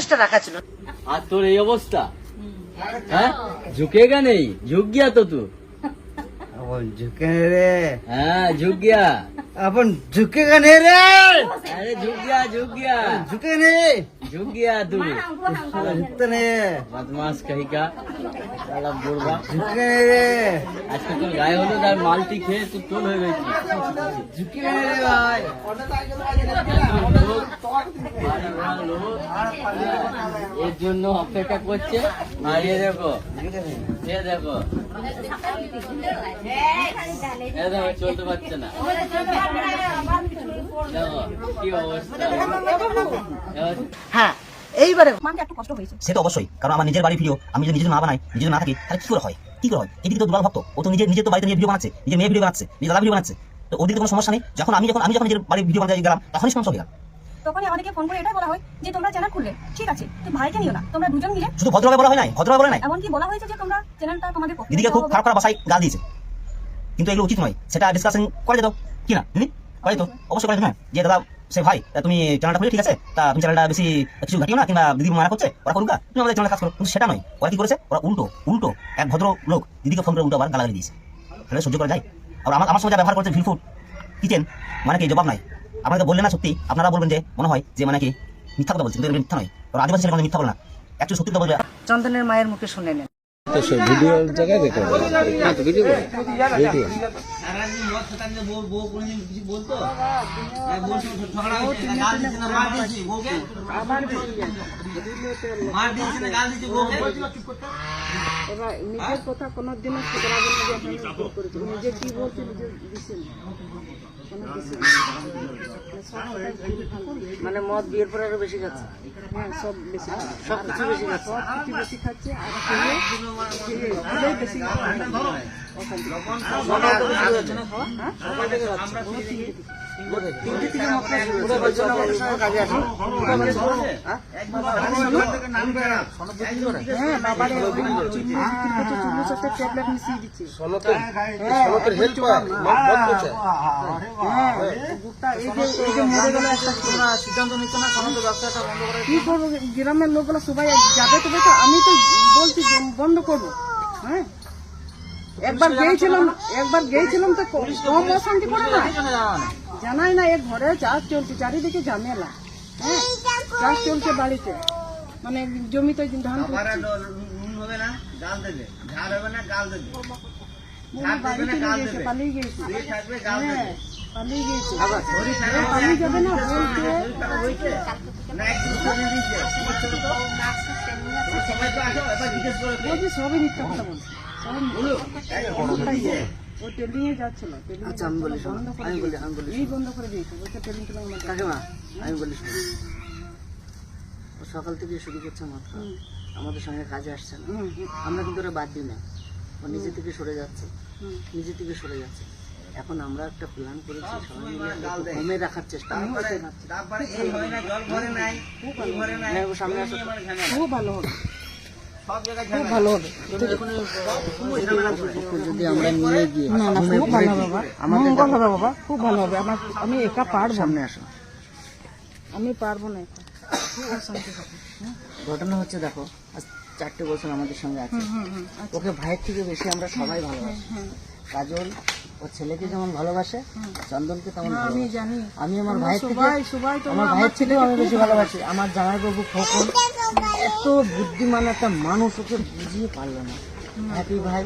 পঞ্চাশটা রাখা ছিল। আর তোর এই অবস্থা? হ্যাঁ? ঝুঁকে গে নেই ঝুঁক গিয়া তো তু अपन झुकेंगे रे হ্যাঁ ঝুঁক গিয়া अपन झुकेगा नहीं रे আরে ঝুঁক গিয়া ঝুঁক গিয়া झुके नहीं ঝুঁক गया तू साला झुकता नहीं है बदमाश कहीं का साला बुढ़वा झुके नहीं रे আজকে তোর গায়ে হলো তার মালটি খেয়ে তুই টোল হয়ে গেছিস झुके नहीं रे भाई এর জন্য অপেক্ষা করছে আর এ দেখো এ দেখো। এ দেখো চলতে পারছে না। দেখো কি অবস্থা। এবার হ্যাঁ এইবারে মাকে একটু কষ্ট হয়েছে। সে তো অবশ্যই কারণ আমার নিজের বাড়ি ভিডিও আমি যদি নিজের না বানাই নিজের না থাকি তাহলে কি করে হয়? কি করে হয়? এদিকে তো দুলাল ভক্ত ও তো নিজের নিজের তো বাড়িতে নিয়ে ভিডিও বানাচ্ছে নিজের মেয়ে ভিডিও বানাচ্ছে নিজের দাদা ভিডিও বানাচ্ছে। তো ওদিকে কোনো সমস্যা নেই যখন আমি যখন আমি যখন নিজের বাড়ির ভিডিও বানাতে গেলাম তখনই সমস্যা হয়ে গেল। তখনই আমাদেরকে ফোন করে এটাই বলা হয় যে তোমরা চ্যানেল খুললে। ঠিক আছে তুই ভাইকে নিও না তোমরা দুজন মিলে শুধু ভদ্রভাবে বলা হয় নাই ভদ্রভাবে বলা নাই। এমনকি বলা হয়েছে যে তোমরা চ্যানেলটা তোমাদের পক্ষে দিদিকে খুব খারাপ খারাপ ভাষায় গাল দিয়েছে। কিন্তু এগুলো উচিত নয় সেটা ডিসকাশন করে যেত। কি না দিদি? করে তো অবশ্যই। করে না যে দাদা সে ভাই তুমি চ্যানেলটা খুলে ঠিক আছে তা তুমি চ্যানেলটা বেশি কিছু ঘাটিও না কিংবা দিদি মারা করছে ওরা করুক তুমি আমাদের চ্যানেলে কাজ করো। কিন্তু সেটা নয় ওরা কি করেছে? ওরা উল্টো উল্টো এক ভদ্র লোক দিদিকে ফোন করে উল্টো আবার গালাগালি দিয়েছে। তাহলে সহ্য করা যায়। আর আমার আমার সঙ্গে ব্যবহার করছে ভিলফুড কিচেন মানে কি জবাব নাই। আপনাকে বললে না সত্যি আপনারা বলবেন যে মনে হয় যে মানে কি মিথ্যা কথা বলছে কিন্তু মিথ্যা নয়। ওরা আদিবাসী ছেলে মিথ্যা বলে না। একটু সত্যি কথা বলবে। চন্দনের মায়ের মুখে শুনে নেন। এবার নিজের কথা নিজে কি বলছে নিজে দিচ্ছেন মানে মদ বিয়ের পরে আরও বেশি খাচ্ছে হ্যাঁ সব বেশি সব কিছু বেশি খাচ্ছে সব কিছু বেশি খাচ্ছে আর বেশি সিদ্ধান্ত নিচ্ছে না কি করব? গ্রামের লোকগুলো সবাই যাবে তবে তো আমি তো বলছি বন্ধ করব। হ্যাঁ? একবার গিয়েছিলাম একবার গিয়েছিলাম তো কম অশান্তি করে না? জানাই না এক ঘরে চাষ চলছে চারিদিকে ঝামেলা। হ্যাঁ চাষ চলছে বাড়িতে। মানে জমিতে ধান করছে। হবে দেবে। হবে না গাল দেবে। উনি বাড়ি চলে গিয়েছে পালিয়ে গিয়েছে। হ্যাঁ পালিয়ে গিয়েছে। হ্যাঁ, পালিয়ে যাবে না বলছে। মিথ্যা কথা বলছে সবই মিথ্যা কথা। ও ট্রেলিং এ যাচ্ছিল আচ্ছা আমি বলি বন্ধ করে দিয়েছে। এই বন্ধ করে দিয়েছে বলছে ট্রেলিং টেলিং আমার কাকিমা আমি বলি শোনো। ও সকাল থেকে শুরু করছে মাত্র। আমাদের সঙ্গে কাজে আসছে না। আমরা কিন্তু ওরা বাদ দিই না। ও নিজে থেকে সরে যাচ্ছে। নিজে থেকে সরে যাচ্ছে। এখন আমরা একটা প্ল্যান করেছি সবাই মিলে কমে রাখার চেষ্টা হয় খুব ভালো হবে। খুব ভালো হবে। যদি আমরা নিয়ে গিয়ে না না খুব ভালো হবে। বাবা মঙ্গল হবে বাবা খুব ভালো হবে। আমার আমি একা পারব সামনে আসো। আমি পারব না একা। ঘটনা হচ্ছে দেখো আজ চারটে বছর আমাদের সঙ্গে আছে। আচ্ছা। ওকে ভাইয়ের থেকে বেশি আমরা সবাই ভালোবাসি। কাজল ও ছেলেকে যেমন ভালোবাসে চন্দনকে তেমন আমি জানি। আমি আমার ভাইয়ের থেকে আমার ভাইয়ের থেকেও আমি বেশি ভালোবাসি। আমার জামাইবাবু খোকন এত বুদ্ধিমান একটা মানুষ ওকে বুঝিয়ে পারল না। হ্যাপি ভাই।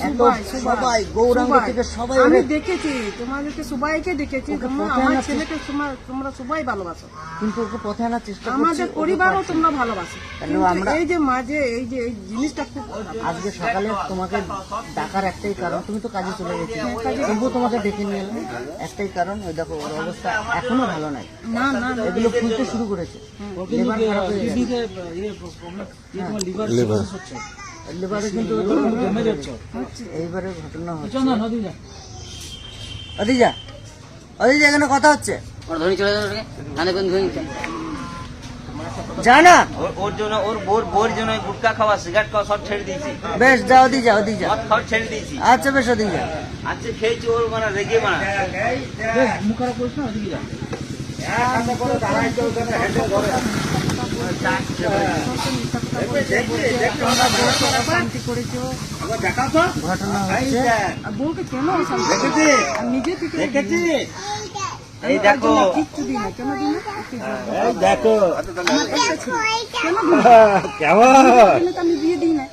এত সুবাই, গৌরাঙ্গ থেকে সবাই আমি দেখেছি তোমাদেরকে সবাইকে দেখেছি আমার ছেলেকে তোমরা- সবাই ভালোবাসো। কিন্তু ওকে পথে আনার চেষ্টা করছি। আমাদের পরিবারও তোমরা ভালোবাসো। কিন্তু আমরা- এই যে মাঝে এই যে এই জিনিসটা খুব আজকে সকালে তোমাকে ডাকার একটাই কারণ তুমি তো কাজে চলে গেছিলে। তবুও তোমাকে ডেকে নিয়ে এলাম একটাই কারণ ওই দেখো ওর অবস্থা এখনও ভালো নাই। না না না। এগুলো ফুলতে শুরু করেছে। লিভার খারাপ হয়ে গেছে। লিভারে কিন্তু এইবারে ঘটনা হচ্ছে। অদিজা অদিজা এখানে কথা হচ্ছে। ধনী চলে যাবে ধানে কোন ধনী যা না। ওর জন্য ওর বোর বোর জন্য গুটকা খাওয়া সিগারেট খাওয়া সব ছেড়ে দিয়েছি। বেশ যা অদিজা অদিজা। মদ খাওয়া ছেড়ে দিয়েছি। আচ্ছা বেশ অদিজা। আজকে খেয়েছি ওর মানে রেগে মিথ্যা কথা বলছে, বলছে, তোমরা বউকে কেন কিচ্ছু দিই না।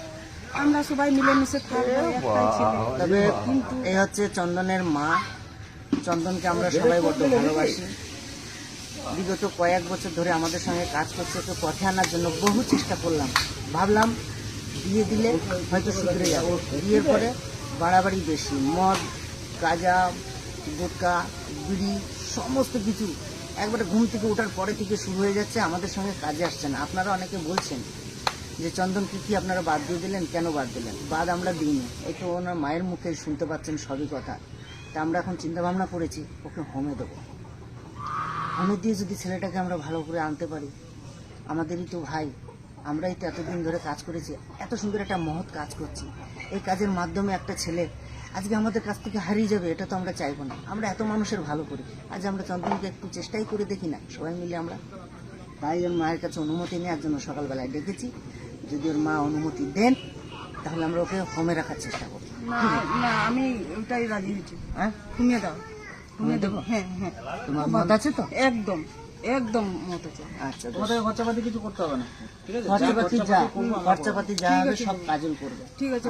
আমার সবাই মিলেমিশে তবে এই হচ্ছে চন্দনের মা চন্দনকে আমরা সবাই বড্ড ভালোবাসি বিগত কয়েক বছর ধরে আমাদের সঙ্গে কাজ করছে, তো পথে আনার জন্য বহু চেষ্টা করলাম। ভাবলাম বিয়ে দিলে হয়তো শুধরে যাবে। বিয়ের পরে বাড়াবাড়ি বেশি, মদ, গাঁজা, গুটকা, বিড়ি, সমস্ত কিছু একবারে ঘুম থেকে ওঠার পরে থেকে শুরু হয়ে যাচ্ছে, আমাদের সঙ্গে কাজে আসছে না। আপনারা অনেকে বলছেন যে চন্দনকে কি আপনারা বাদ দিয়ে দিলেন? কেন বাদ দিলেন? বাদ আমরা দিইনি। এই তো ওনার মায়ের মুখে শুনতে পাচ্ছেন সবই কথা। তা আমরা এখন চিন্তা ভাবনা করেছি, ওকে হোমে দেবো। হোমে দিয়ে যদি ছেলেটাকে আমরা ভালো করে আনতে পারি আমাদেরই তো ভাই আমরাই তো এতদিন ধরে কাজ করেছি এত সুন্দর একটা মহৎ কাজ করছি। এই কাজের মাধ্যমে একটা ছেলে আজকে আমাদের কাছ থেকে হারিয়ে যাবে এটা তো আমরা চাইব না। আমরা এত মানুষের ভালো করি। আজ আমরা চন্দনকে একটু চেষ্টাই করে দেখি না সবাই মিলে আমরা। তাই ওর মায়ের কাছে অনুমতি নেওয়ার জন্য সকালবেলায় ডেকেছি। যদি ওর মা অনুমতি দেন তাহলে আমরা ওকে হোমে রাখার চেষ্টা করব। না না আমি ওটাই রাজি হয়েছি। হ্যাঁ? ঘুমিয়ে দাও। দেবো? হ্যাঁ হ্যাঁ তোমার মত আছে তো? একদম একদম মত আছে। আচ্ছা তোমাদের খরচাপাতি কিছু করতে হবে না? ঠিক আছে খরচাপাতি যা খরচাপাতি যা হবে সব কাজল করবে। ঠিক আছে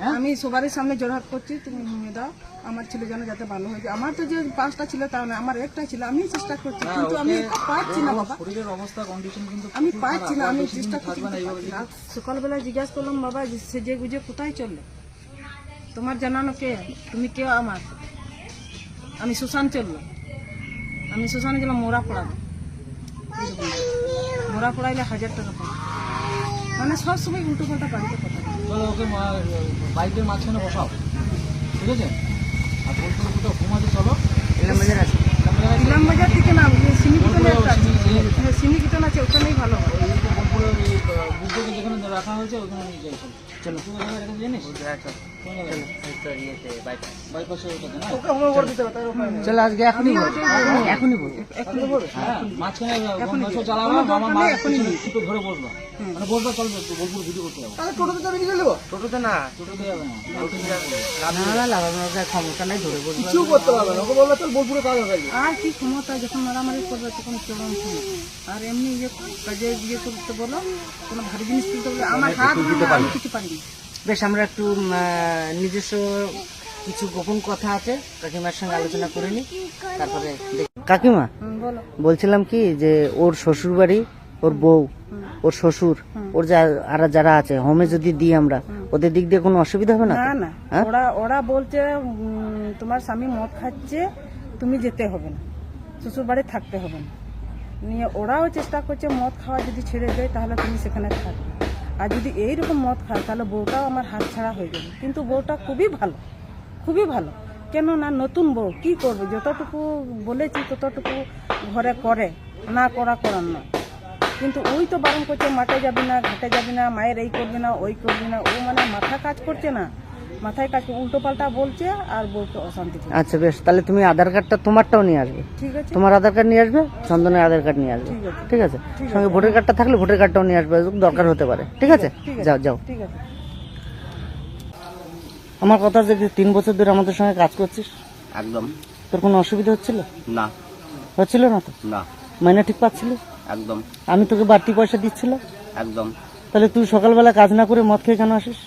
হ্যাঁ? আমি সবারই সামনে জোরহাট করছি তুমি ঘুমিয়ে দাও। আমার ছেলে যেন যাতে ভালো হয়ে যায়। আমার তো যে পাঁচটা ছিল তা না আমার একটা ছিল আমি চেষ্টা করছি কিন্তু আমি পাচ্ছি না বাবা। শরীরের অবস্থা কন্ডিশন কিন্তু আমি পাচ্ছি না আমি চেষ্টা করছি। সকালবেলা জিজ্ঞাসা করলাম বাবা যে সেজে গুজে কোথায় চললে? তোমার জানানো কে? তুমি কে আমার? আমি সুশান চললাম আমি সুশানে গেলাম মোরা পড়াবো মোরা পড়াইলে হাজার টাকা পাবো। মানে সব সময় উল্টো পাল্টা বাড়িতে কথা বলে। ওকে মা- বাইকের মাঝখানে বসাও। ঠিক আছে? আর বোলপুরে কোথাও ঘুমাতে চলো। আছে। ইলাম থেকে না সিনিকিটনে আছে হ্যাঁ, সিনিকিটন আছে ওখানেই ভালো হয়। যেখানে রাখা হয়েছে ওখানে নিয়ে যাই চলো। চলো তুই জানিস? বোলপুর ক্ষমতা নাই ধরে বলব আর কি ক্ষমতা, যখন মারামারি করবে তখন ক্ষমতা। আর এমনি ইয়ে কাজে ইয়ে করতে বলো, কোনো ভারী জিনিস তুলতে বলে, আমার কিছু পারি না বেশ আমরা একটু নিজস্ব কিছু গোপন কথা আছে কাকিমার সঙ্গে আলোচনা করে নিই তারপরে কাকিমা বলছিলাম কি যে ওর শ্বশুর বাড়ি ওর বউ ওর শ্বশুর ওর যা আর যারা আছে হোমে যদি দিই আমরা ওদের দিক দিয়ে কোনো অসুবিধা হবে না? না না। হ্যাঁ? ওরা ওরা বলছে তোমার স্বামী মদ খাচ্ছে তুমি যেতে হবে না। শ্বশুর বাড়ি থাকতে হবে না। নিয়ে ওরাও চেষ্টা করছে মদ খাওয়া যদি ছেড়ে দেয় তাহলে তুমি সেখানে থাকবে। আর যদি এইরকম মদ খায়, তাহলে বউটাও আমার হাত ছাড়া হয়ে যাবে। কিন্তু বউটা খুবই ভালো খুবই ভালো। কেন না নতুন বউ, কি করবে? যতটুকু বলেছি, ততটুকু ঘরে করে। না করা করার নয়। কিন্তু ওই তো বারণ করছে, মাঠে যাবি না, ঘাটে যাবি না, মায়ের এই করবি না, ওই করবি না। ও মানে মাথা কাজ করছে না। মাথায় কাজ উল্টো পাল্টা বলছে আর বউকে অশান্তি করছে। আচ্ছা বেশ তাহলে তুমি আধার কার্ডটা তোমারটাও নিয়ে আসবে। ঠিক আছে। তোমার আধার কার্ড নিয়ে আসবে চন্দনের আধার কার্ড নিয়ে আসবে। ঠিক আছে। সঙ্গে ভোটার কার্ডটা থাকলে ভোটার কার্ডটাও নিয়ে আসবে দরকার হতে পারে। ঠিক আছে। যাও যাও। ঠিক আছে। আমার কথা যে তুই তিন বছর ধরে আমাদের সঙ্গে কাজ করছিস একদম। তোর কোনো অসুবিধা হচ্ছিল? না। হচ্ছিল না তো? না। মাইনে ঠিক পাচ্ছিলি? একদম। আমি তোকে বাড়তি পয়সা দিচ্ছিলাম? একদম। তাহলে তুই সকালবেলা কাজ না করে মদ খেয়ে কেন আসিস?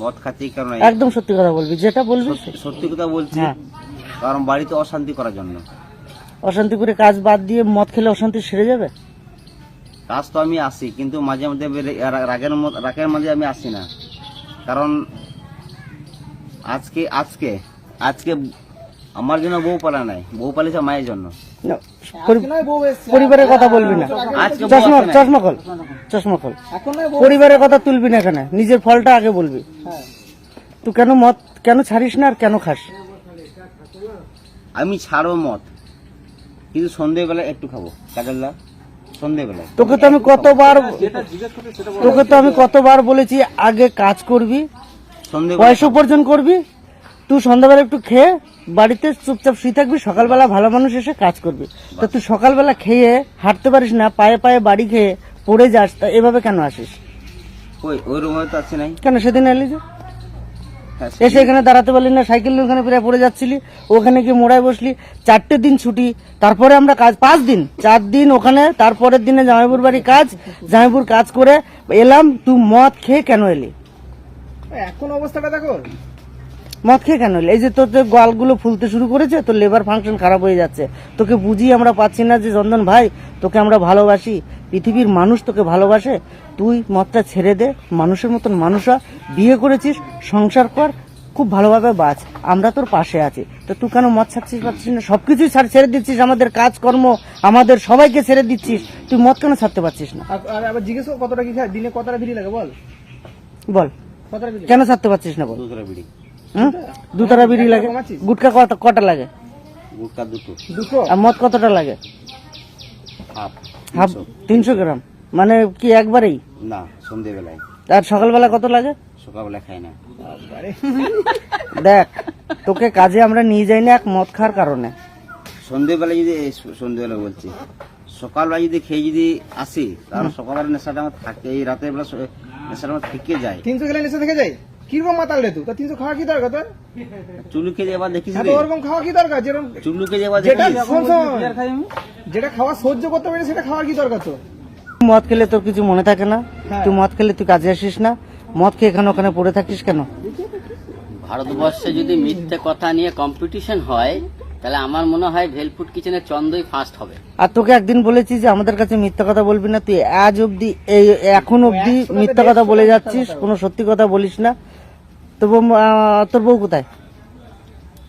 মদ খাচ্ছি কেন একদম সত্যি কথা বলবি যেটা বলবি সত্যি- কথা বলছি হ্যাঁ। কারণ বাড়িতে অশান্তি করার জন্য। অশান্তি করে কাজ বাদ দিয়ে মদ খেলে অশান্তি সেরে যাবে? কাজ তো আমি আসি কিন্তু মাঝে মধ্যে রাগের রাগের মাঝে আমি আসি না। কারণ আজকে আজকে আজকে আমার জন্য বউ পালা নাই। বউ পালিয়েছে মায়ের জন্য। না, পরি- পরিবারের কথা বলবি না। আজকে বউ চশমা আসে নাই। চশমা খোল চশমা খোল। পরিবারের কথা তুলবি না এখানে। নিজের ফলটা আগে বলবি। তুই কেন মদ কেন ছাড়িস না আর কেন খাস? আমি ছাড়ো মদ। কিন্তু সন্ধেবেলা একটু খাব। কাজলদা সন্ধেবেলায় তোকে তো আমি কতবার তোকে তো আমি কতবার বলেছি আগে কাজ করবি সন্ধেবেলা পয়সা উপার্জন করবি তুই সন্ধ্যাবেলা একটু খেয়ে বাড়িতে চুপচাপ শুয়ে থাকবি সকালবেলা ভালো মানুষ এসে কাজ করবি। তা তুই সকালবেলা খেয়ে হাঁটতে পারিস না পায়ে পায়ে বাড়ি খেয়ে পড়ে যাস তা এভাবে কেন আসিস? ওই ওই রুমে তো আছে নাই। কেন সেদিন এলি যে? হ্যাঁ, এসে এখানে দাঁড়াতে পারলি না সাইকেল নিয়ে ওখানে প্রায় পড়ে যাচ্ছিলি ওখানে গিয়ে মোড়ায় বসলি চারটে দিন ছুটি তারপরে আমরা কাজ পাঁচ দিন চার দিন ওখানে তারপরের দিনে জামাইপুর বাড়ি কাজ জামাইপুর কাজ করে এলাম তুই মদ খেয়ে কেন এলি? এখন অবস্থাটা দেখো মদ খেয়ে কেন এই যে তোর যে গালগুলো ফুলতে শুরু করেছে তোর লেবার ফাংশন খারাপ হয়ে যাচ্ছে। তোকে বুঝিয়ে আমরা পাচ্ছি না যে চন্দন ভাই তোকে আমরা ভালোবাসি। পৃথিবীর মানুষ তোকে ভালোবাসে। তুই মদটা ছেড়ে দে। মানুষের মতন মানুষ বিয়ে করেছিস সংসার কর খুব ভালোভাবে বাঁচ। আমরা তোর পাশে আছি। তো তুই কেন মদ ছাড়ছিস পাচ্ছিস না? সবকিছুই ছাড় ছেড়ে দিচ্ছিস। আমাদের কাজকর্ম আমাদের সবাইকে ছেড়ে দিচ্ছিস। তুই মদ কেন ছাড়তে পারছিস না? আর আর আবার জিজ্ঞেস কতটা কি দিনে কতটা বিড়ি লাগে বল? বল। কতটা কেন ছাড়তে পারছিস না বল? দুতরা বিড়ি হুম? দুতারা বিড়ি লাগে? গুটকা কত- কটা লাগে? গুটকা দুটো। দুটো? আর মদ কতটা লাগে? হাফ হাফ তিনশো। গ্রাম। মানে কি একবারেই? না সন্ধেবেলায়। আর সকালবেলা কত লাগে? সকালবেলা খাই না। দেখ তোকে কাজে আমরা নিয়ে যাই না এক মদ খাওয়ার কারণে। সন্ধেবেলা যদি সন্ধেবেলা বলছি সকালবেলা যদি খেয়ে যদি আসি তাহলে সকালবেলা নেশাটা আমার থাকে এই রাতের বেলা নেশাটা আমার থেকে যায়। তিনশো খেলে নেশা থেকে যাই কীরকম মাতাল রে তুই? তা তিনশো খাওয়া কি দরকার তোর? চুলু খেয়ে যাবার দেখিস হ্যাঁ ওরকম খাওয়া কি দরকার? যেরকম চুলু খেয়ে যাবার যেটা যেটা খাওয়া সহ্য করতে পারি সেটা খাওয়ার কি দরকার তো মদ খেলে তোর কিছু মনে থাকে না? হ্যাঁ। তুই মদ খেলে তুই কাজে আসিস না? মদ খেয়ে এখানে ওখানে পড়ে থাকিস কেন? ভারতবর্ষে যদি মিথ্যে কথা নিয়ে কম্পিটিশন হয় তাহলে আমার মনে হয় ভেলফুড কিচেনের চন্দ্রই ফার্স্ট হবে। আর তোকে একদিন বলেছি যে আমাদের কাছে মিথ্যা কথা বলবি না তুই আজ অব্দি এই এখন অব্দি মিথ্যা কথা বলে যাচ্ছিস কোনো সত্যি কথা বলিস না। তো বউ- তোর বউ কোথায়?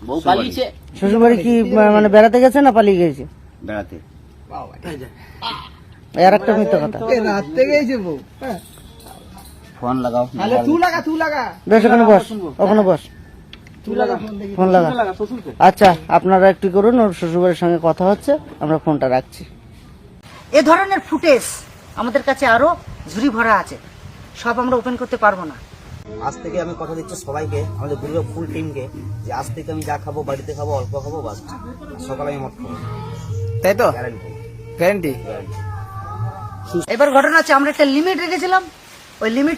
বউ পালিয়েছে। শ্বশুরবাড়ি কি মানে বেড়াতে গেছে না পালিয়ে গেছে? বেড়াতে। আর একটা মিথ্যা কথা। রাত যে বউ হ্যাঁ। ফোন লাগাও। তুই লাগা তুই লাগা। বেশ ওখানে বস ওখানে বস। তুই ফোন লাগা। আচ্ছা আপনারা একটু করুন ওর শ্বশুরবাড়ির সঙ্গে কথা হচ্ছে আমরা ফোনটা রাখছি। এ ধরনের ফুটেজ আমাদের কাছে আরও ঝুড়ি ভরা আছে। সব আমরা ওপেন করতে পারব না। আজ থেকে আমি কথা দিচ্ছি সবাইকে আমাদের গুরুর ফুল টিমকে যে আজ থেকে আমি যা খাব বাড়িতে খাব অল্প খাব বাস। সকালে আমি মত খাব। তাই তো? গ্যারান্টি গ্যারান্টি এবার ঘটনা হচ্ছে আমরা একটা লিমিট রেখেছিলাম। ওই লিমিট